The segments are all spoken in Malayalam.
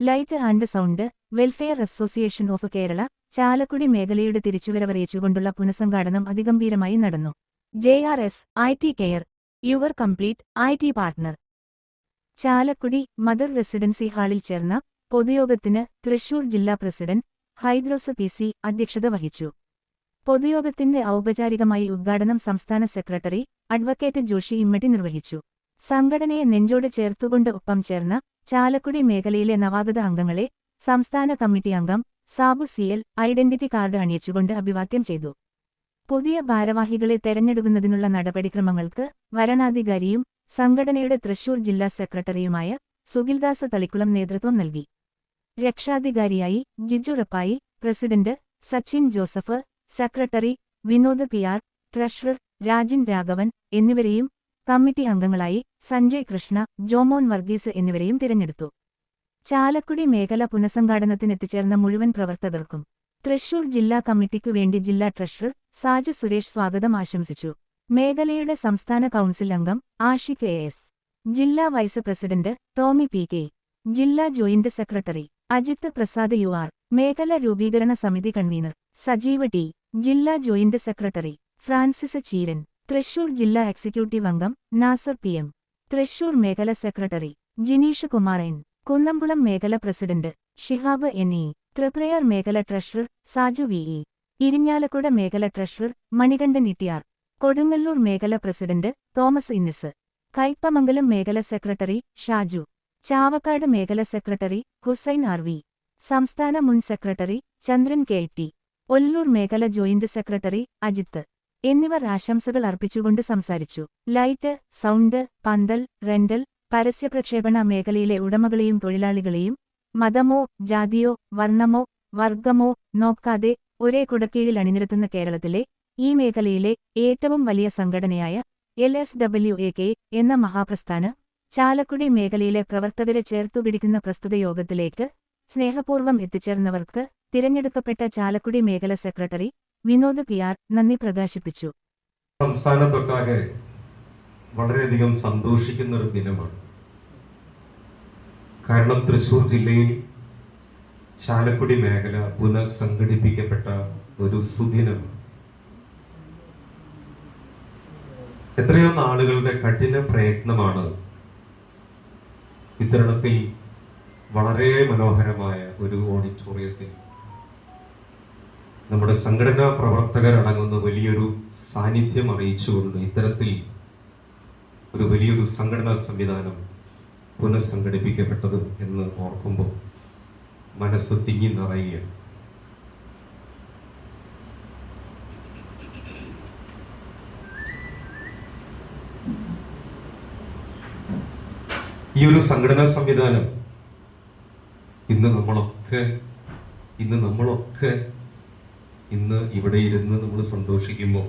Light and sound welfare association of Kerala Chalakudy മേഖലയുടെ തിരിച്ചുവരവറിയിച്ചുകൊണ്ടുള്ള പുനഃസംഘാടനം അതിഗംഭീരമായി നടന്നു. J R S I T care your complete I T partner Chalakudy mother residency ഹാളിൽ ചേർന്ന പൊതുയോഗത്തിന് തൃശൂർ ജില്ലാ പ്രസിഡന്റ് ഹൈദ്രോസ് പി സി അധ്യക്ഷത വഹിച്ചു. പൊതുയോഗത്തിന്റെ ഔപചാരികമായി ഉദ്ഘാടനം സംസ്ഥാന സെക്രട്ടറി അഡ്വക്കേറ്റ് ജോഷി ഇമ്മട്ടി നിർവഹിച്ചു. സംഘടനയെ നെഞ്ചോട് ചേർത്തുകൊണ്ട് ഒപ്പം ചേർന്ന ചാലക്കുടി മേഖലയിലെ നവാഗത അംഗങ്ങളെ സംസ്ഥാന കമ്മിറ്റി അംഗം സാബു സിയൽ ഐഡന്റിറ്റി കാർഡ് അണിയിച്ചുകൊണ്ട് അഭിവാദ്യം ചെയ്തു. പുതിയ ഭാരവാഹികളെ തെരഞ്ഞെടുക്കുന്നതിനുള്ള നടപടിക്രമങ്ങൾക്ക് വരണാധികാരിയും സംഘടനയുടെ തൃശൂർ ജില്ലാ സെക്രട്ടറിയുമായ സുഗിൽദാസ് തളിക്കുളം നേതൃത്വം നൽകി. രക്ഷാധികാരിയായി Jiju Rappai president Sachin Joseph secretary Vinod P R treasurer Rajin Raghavan എന്നിവരെയും കമ്മിറ്റി അംഗങ്ങളായി സഞ്ജയ് കൃഷ്ണ ജോമോൻ വർഗീസ് എന്നിവരെയും തിരഞ്ഞെടുത്തു. ചാലക്കുടി മേഖല പുനഃസംഘാടനത്തിനെത്തിച്ചേർന്ന മുഴുവൻ പ്രവർത്തകർക്കും തൃശൂർ ജില്ലാ കമ്മിറ്റിക്കു വേണ്ടി ജില്ലാ ട്രഷറർ സാജ സുരേഷ് സ്വാഗതം ആശംസിച്ചു. മേഖലയുടെ സംസ്ഥാന കൗൺസിൽ അംഗം ആഷിഖ് എ എസ്. ജില്ലാ vice president Tommy P K. ജില്ലാ joint secretary Ajith Prasad U R. മേഖല രൂപീകരണ സമിതി കൺവീനർ സജീവ ടി. ജില്ലാ joint secretary Francis Cheeran. Thrissur ജില്ലാ എക്സിക്യൂട്ടീവ് അംഗം നാസർ പി എം. തൃശൂർ മേഖല സെക്രട്ടറി ജിനീഷ് കുമാർ എൻ. കുന്നംകുളം മേഖല president Shihab N. E. Triprayar മേഖല treasurer Saju V. E. Irinjalakuda മേഖല ട്രഷറർ മണികണ്ഠൻ ഇട്ടിയാർ കൊടുങ്ങല്ലൂർ മേഖല പ്രസിഡന്റ് തോമസ് ഇന്നിസ്. കയ്പമംഗലം മേഖല സെക്രട്ടറി ഷാജു. ചാവക്കാട് മേഖല സെക്രട്ടറി ഹുസൈൻ ആർ. വി. സംസ്ഥാന മുൻ secretary Chandran K. T. Ollur മേഖല ജോയിന്റ് സെക്രട്ടറി അജിത്ത്. എന്നിവർ ആശംസകൾ അർപ്പിച്ചുകൊണ്ട് സംസാരിച്ചു. ലൈറ്റ് സൗണ്ട് പന്തൽ റെന്റൽ പരസ്യപ്രക്ഷേപണ മേഖലയിലെ ഉടമകളെയും തൊഴിലാളികളെയും മതമോ ജാതിയോ വർണമോ വർഗമോ നോക്കാതെ ഒരേ കുടക്കീഴിൽ അണിനിരത്തുന്ന കേരളത്തിലെ ഈ മേഖലയിലെ ഏറ്റവും വലിയ സംഘടനയായ L S W A K എന്ന മഹാപ്രസ്ഥാനം ചാലക്കുടി മേഖലയിലെ പ്രവർത്തകരെ ചേർത്തുപിടിക്കുന്ന പ്രസ്തുത യോഗത്തിലേക്ക് സ്നേഹപൂർവം എത്തിച്ചേർന്നവർക്ക് തിരഞ്ഞെടുക്കപ്പെട്ട ചാലക്കുടി മേഖല സെക്രട്ടറി വിനോദ് പി ആർ നന്ദി പ്രകാശിപ്പിച്ചു. സംസ്ഥാനത്തൊട്ടാകെ വളരെയധികം സന്തോഷിക്കുന്ന ഒരു ദിനമാണ്. കാരണം തൃശൂർ ജില്ലയിൽ ചാലക്കുടി മേഖല പുനർസംഘടിപ്പിക്കപ്പെട്ട ഒരു സുദിനം എത്രയോ നാളുകളുടെ കഠിന പ്രയത്നമാണ് ഇത്തരണത്തിൽ വളരെ മനോഹരമായ ഒരു ഓഡിറ്റോറിയത്തിൽ നമ്മുടെ സംഘടനാ പ്രവർത്തകരടങ്ങുന്ന വലിയൊരു സാന്നിധ്യം അറിയിച്ചുകൊണ്ട് ഇത്തരത്തിൽ ഒരു വലിയൊരു സംഘടനാ സംവിധാനം പുനഃസംഘടിപ്പിക്കപ്പെട്ടത് എന്ന് ഓർക്കുമ്പോൾ മനസ്സ് തിങ്ങി നിറയുകയാണ്. ഈ ഒരു സംഘടനാ സംവിധാനം ഇന്ന് നമ്മളൊക്കെ ഇന്ന് നമ്മളൊക്കെ ഇന്ന് ഇവിടെ ഇരുന്ന് നമ്മൾ സന്തോഷിക്കുമ്പോൾ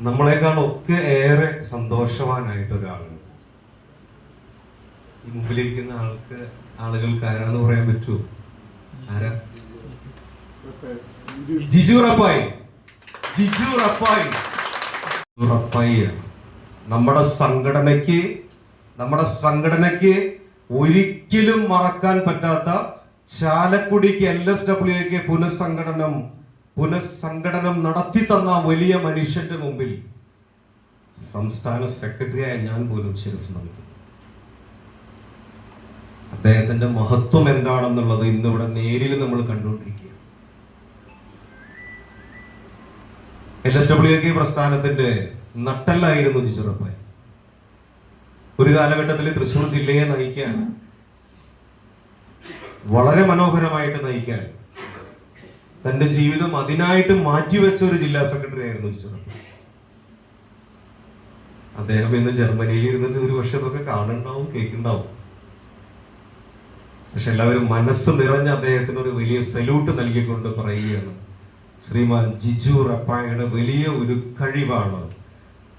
നമ്മളെക്കാളൊക്കെ ഏറെ സന്തോഷവാനായിട്ട് ഒരാളുണ്ട് ഈ മുമ്പിലിരിക്കുന്ന ആൾക്ക് ആളുകൾക്ക് ആരാന്ന് പറയാൻ പറ്റുമോ ആരാ? ജിജു റപ്പായി ജിജു റപ്പായി നമ്മുടെ സംഘടനയ്ക്ക് നമ്മുടെ സംഘടനയ്ക്ക് ഒരിക്കലും മറക്കാൻ പറ്റാത്ത ചാലക്കുടിക്ക് എൽ എസ് ഡബ്ല്യുക്ക് പുനഃസംഘടനം പുനഃസംഘടനം നടത്തി തന്ന വലിയ മനുഷ്യന്റെ മുമ്പിൽ സംസ്ഥാന സെക്രട്ടറിയായ ഞാൻ പോലും ശിരസ് നൽകുന്നു അദ്ദേഹത്തിന്റെ മഹത്വം എന്താണെന്നുള്ളത് ഇന്നിവിടെ നേരിൽ നമ്മൾ കണ്ടുകൊണ്ടിരിക്കുക എൽ എസ് ഡബ്ല്യു കെ പ്രസ്ഥാനത്തിന്റെ നട്ടല്ലായിരുന്നു ജിജുറപ്പായി. ഒരു കാലഘട്ടത്തിൽ തൃശ്ശൂർ ജില്ലയെ നയിക്കാൻ വളരെ മനോഹരമായിട്ട് നയിക്കാൻ. തന്റെ ജീവിതം അതിനായിട്ട് മാറ്റിവെച്ച ഒരു ജില്ലാ സെക്രട്ടറി ആയിരുന്നു ജിജുറപ്പായി അദ്ദേഹം ഇന്ന് ജർമ്മനിയിൽ ഇരുന്നിട്ട് ഒരു പക്ഷെ അതൊക്കെ കാണുണ്ടാവും കേൾക്കുണ്ടാവും പക്ഷെ എല്ലാവരും മനസ്സ് നിറഞ്ഞ അദ്ദേഹത്തിന് ഒരു വലിയ സല്യൂട്ട് നൽകിക്കൊണ്ട് പറയുകയാണ്. ശ്രീമാൻ ജിജു റപ്പായുടെ വലിയ ഒരു കഴിവാണ്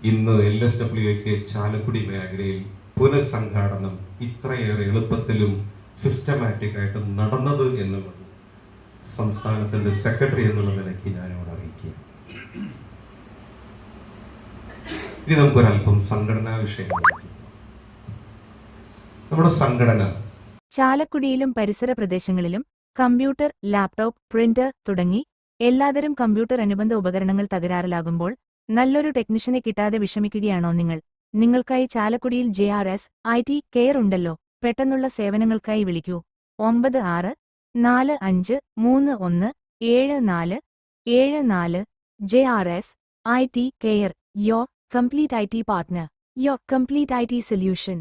ഇന്ന് എൽ എസ് ഡബ്ല്യു എക്ക് ചാലക്കുടി മേഖലയിൽ പുനഃസംഘാടനം ഇത്രയേറെ എളുപ്പത്തിലും സിസ്റ്റമാറ്റിക് ആയിട്ട് നടന്നത് എന്നുള്ളത് സംസ്ഥാനത്തിന്റെ സെക്രട്ടറി എന്നുള്ള നിലയ്ക്ക് ഞാനിവിടെ അറിയിക്കുക ഇനി നമുക്കൊരല്പം സംഘടനാ വിഷയം നമ്മുടെ സംഘടന ചാലക്കുടിയിലും പരിസര പ്രദേശങ്ങളിലും കമ്പ്യൂട്ടർ ലാപ്ടോപ്പ് പ്രിന്റർ തുടങ്ങി എല്ലാതരം കമ്പ്യൂട്ടർ അനുബന്ധ ഉപകരണങ്ങൾ തകരാറിലാകുമ്പോൾ നല്ലൊരു ടെക്നീഷ്യനെ കിട്ടാതെ വിഷമിക്കുകയാണോ നിങ്ങൾ? നിങ്ങൾക്കായി ചാലക്കുടിയിൽ J R S I T care ഉണ്ടല്ലോ. പെട്ടെന്നുള്ള സേവനങ്ങൾക്കായി വിളിക്കൂ. ഒമ്പത് ആറ് നാല് അഞ്ച് മൂന്ന് ഒന്ന് ഏഴ് നാല് ഏഴ് നാല് J R S I T care your complete I T partner your complete I T solution.